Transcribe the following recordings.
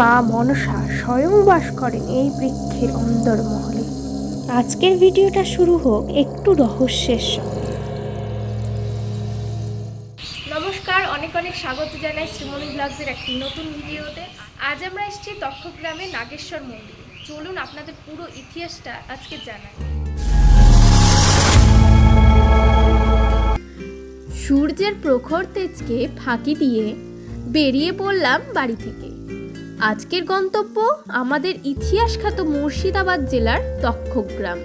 মা মনসা স্বয়ং বাস করেন এই বৃক্ষের অন্দরমহলে আজকের ভিডিওটা শুরু হোক একটু রহস্যের সঙ্গে। নমস্কার অনেক অনেক স্বাগত জানাই শ্রীমণি ব্লগসের একটি নতুন ভিডিওতে। আজ আমরা এসেছি তক্ষগ্রামে নাগেশ্বর মন্দিরে। চলুন আপনাদের পুরো ইতিহাসটা আজকে জানাই। সূর্যের প্রখর তেজকে ফাঁকি দিয়ে বেরিয়ে পড়লাম বাড়ি থেকে। আজকের গন্তব্য আমাদের ইতিহাস ইতিহাসখ্যাত মুর্শিদাবাদ জেলার তক্ষগ্রাম।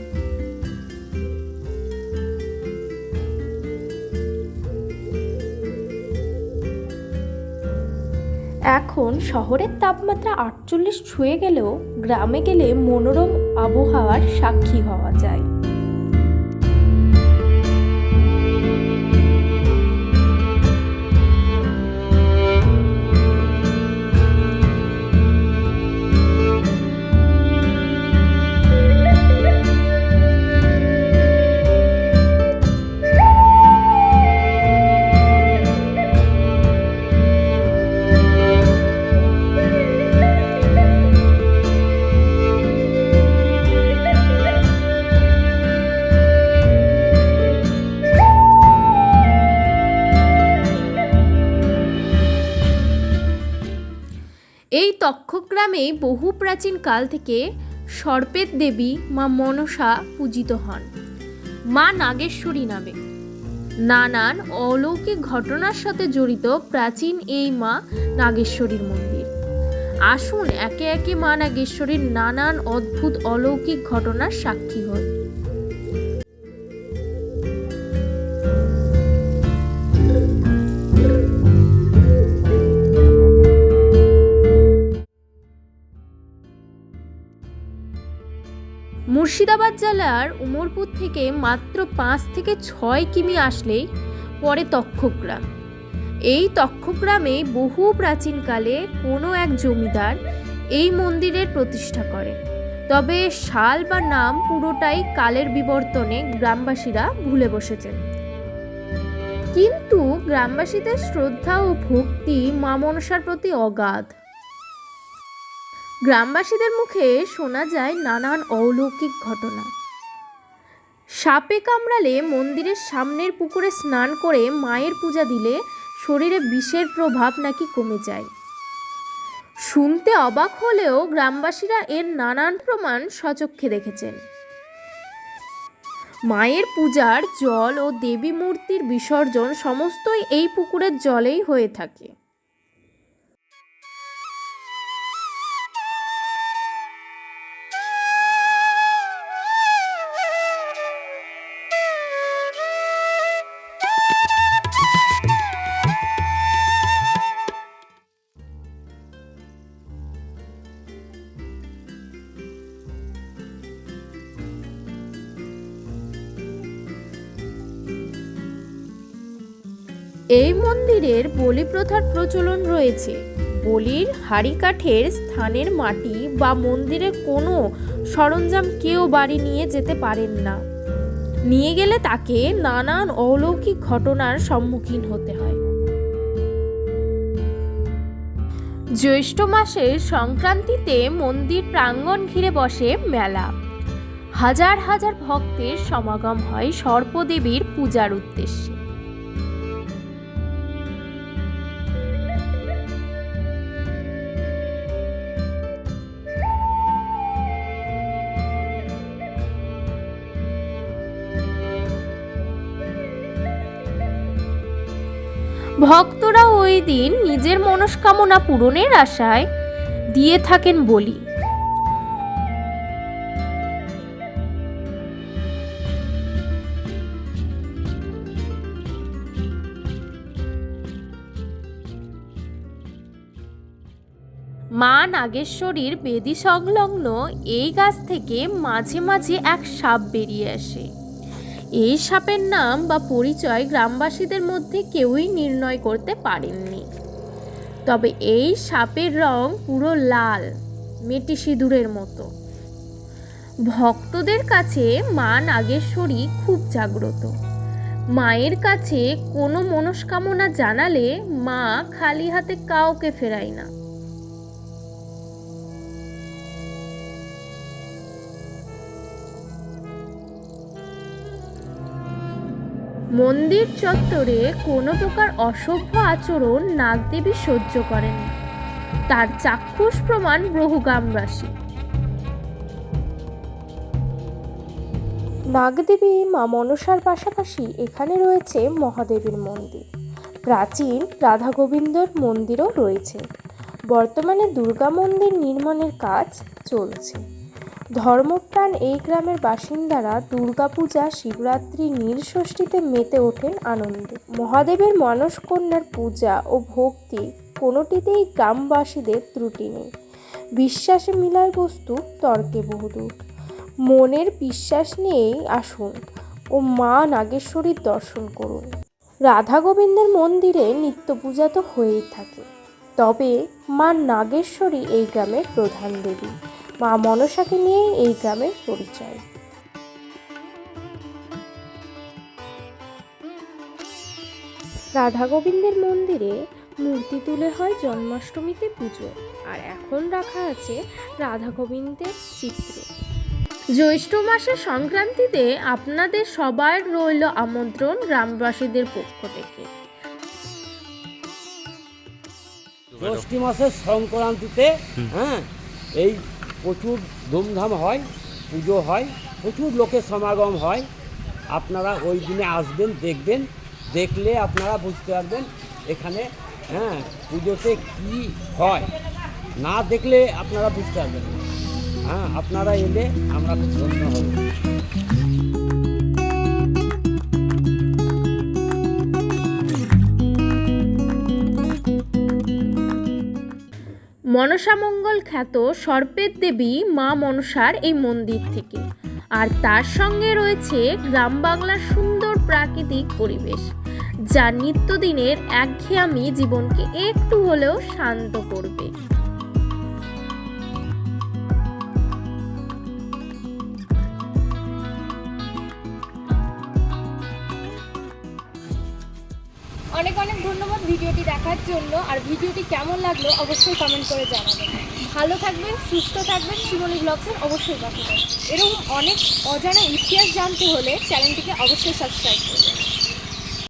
এখন শহরের তাপমাত্রা আটচল্লিশ ছুঁয়ে গেলেও গ্রামে গেলে মনোরম আবহাওয়ার সাক্ষী হওয়া যায়। তক্ষগ্রামে বহু প্রাচীন কাল থেকে সর্পের দেবী মা মনসা পূজিত হন। মা নাগেশ্বরী নামে। নানান অলৌকিক ঘটনার সাথে জড়িত প্রাচীন এই মা নাগেশ্বরীর মন্দির। আসুন একে একে মা নাগেশ্বরীর নানান অদ্ভুত অলৌকিক ঘটনার সাক্ষী হই। মুর্শিদাবাদ জেলার উমরপুর থেকে মাত্র পাঁচ থেকে ছয় কিমি আসলেই পরে তক্ষগ্রাম এই তক্ষগ্রামে বহু প্রাচীনকালে কোনো এক জমিদার এই মন্দিরের প্রতিষ্ঠা করেন তবে সাল বা নাম পুরোটাই কালের বিবর্তনে গ্রামবাসীরা ভুলে বসেছেন। কিন্তু গ্রামবাসীদের শ্রদ্ধা ও ভক্তি মা মনসার প্রতি অগাধ। গ্রামবাসীদের মুখে শোনা যায় নানান অলৌকিক ঘটনা। সাপে কামড়ালে মন্দিরের সামনের পুকুরে স্নান করে মায়ের পূজা দিলে শরীরে বিষের প্রভাব নাকি কমে যায়। শুনতে অবাক হলেও গ্রামবাসীরা এর নানান প্রমাণ সচক্ষে দেখেছেন। মায়ের পূজার জল ও দেবী মূর্তির বিসর্জন সমস্তই এই পুকুরের জলেই হয়ে থাকে। এই মন্দিরের বলি প্রথার প্রচলন রয়েছে। বলির হাড়ি কাঠের স্থানের মাটি বা মন্দিরের কোনো সরঞ্জাম কেউ বাড়ি নিয়ে যেতে পারেন না। নিয়ে গেলে তাকে নানান অলৌকিক ঘটনার সম্মুখীন হতে হয়। জ্যৈষ্ঠ মাসের সংক্রান্তিতে মন্দির প্রাঙ্গণ ঘিরে বসে মেলা। হাজার হাজার ভক্তের সমাগম হয় সর্পদেবীর পূজার উদ্দেশ্যে। ভক্তরা ওই দিন নিজের মনস্কামনা পূরণের আশায় দিয়ে থাকেন বলি। মা নাগেশ্বরীর বেদি সংলগ্ন এই গাছ থেকে মাঝে মাঝে এক সাপ বেরিয়ে আসে। এই সাপের নাম বা পরিচয় গ্রামবাসীদের মধ্যে কেউই নির্ণয় করতে পারেননি। তবে এই সাপের রং পুরো লাল, মেটি সিঁদুরের মতো। ভক্তদের কাছে মা নাগেশ্বরী খুব জাগ্রত। মায়ের কাছে কোনো মনস্কামনা জানালে মা খালি হাতে কাউকে ফেরায় না। মন্দির চত্বরে কোনো প্রকার অসভ্য আচরণ নাগদেবী সহ্য করেন তার চাক্ষুষ প্রমাণ বহু গ্রামবাসী নাগদেবী মা মনসার পাশাপাশি এখানে রয়েছে মহাদেবীর মন্দির। প্রাচীন রাধা গোবিন্দর মন্দিরও রয়েছে। বর্তমানে দুর্গা মন্দির নির্মাণের কাজ চলছে। ধর্মপ্রাণ এই গ্রামের বাসিন্দারা দুর্গাপূজা, শিবরাত্রি, নীলষষ্ঠীতে মেতে ওঠেন আনন্দে। মহাদেবের মানসকন্যার পূজা ও ভক্তি কোনোটিতেই গ্রামবাসীদের ত্রুটি নেই। বিশ্বাসে মিলায় বস্তু, তর্কে বহুদূর। মনের বিশ্বাস নিয়েই আসুন ও মা নাগেশ্বরীর দর্শন করুন। রাধা গোবিন্দের মন্দিরে নিত্য পূজা তো হয়েই থাকে। তবে মা নাগেশ্বরী এই গ্রামের প্রধান দেবী। মা মনসাকে নিয়েই এই গ্রামের পরিচয়। রাধা গোবিন্দের মন্দিরে মূর্তি তুলে হয় জন্মাষ্টমীতে পুজো আর এখন রাখা আছে রাধা গোবিন্দের চিত্র। জ্যৈষ্ঠ মাসের সংক্রান্তিতে আপনাদের সবার রইল আমন্ত্রণ গ্রামবাসীদের পক্ষ থেকে। ষষ্ঠী মাসের সংক্রান্তিতে হ্যাঁ এই প্রচুর ধুমধাম হয়, পুজো হয়, প্রচুর লোকের সমাগম হয়। আপনারা ওই দিনে আসবেন, দেখবেন, দেখলে আপনারা বুঝতে পারবেন এখানে হ্যাঁ পুজোতে কি হয়। না দেখলে আপনারা বুঝতে পারবেন হ্যাঁ আপনারা এলে আমরা ধন্য হব। মনসামঙ্গল খ্যাত সর্পের দেবী মা মনসার এই মন্দির থেকে। আর তার সঙ্গে রয়েছে গ্রাম বাংলার সুন্দর প্রাকৃতিক পরিবেশ, যা নিত্যদিনের একঘেয়ামি জীবনকে একটু হলেও শান্ত করবে। অনেক অনেক ধন্যবাদ ভিডিওটি দেখার জন্য। আর ভিডিওটি কেমন লাগল অবশ্যই কমেন্ট করে জানাবেন। ভালো থাকবেন, সুস্থ থাকবেন। শিবনী ব্লগসের অবশ্যই পাঠাবেন এরকম অনেক অজানা ইতিহাস জানতে হলে চ্যানেলটিকে অবশ্যই সাবস্ক্রাইব করবেন।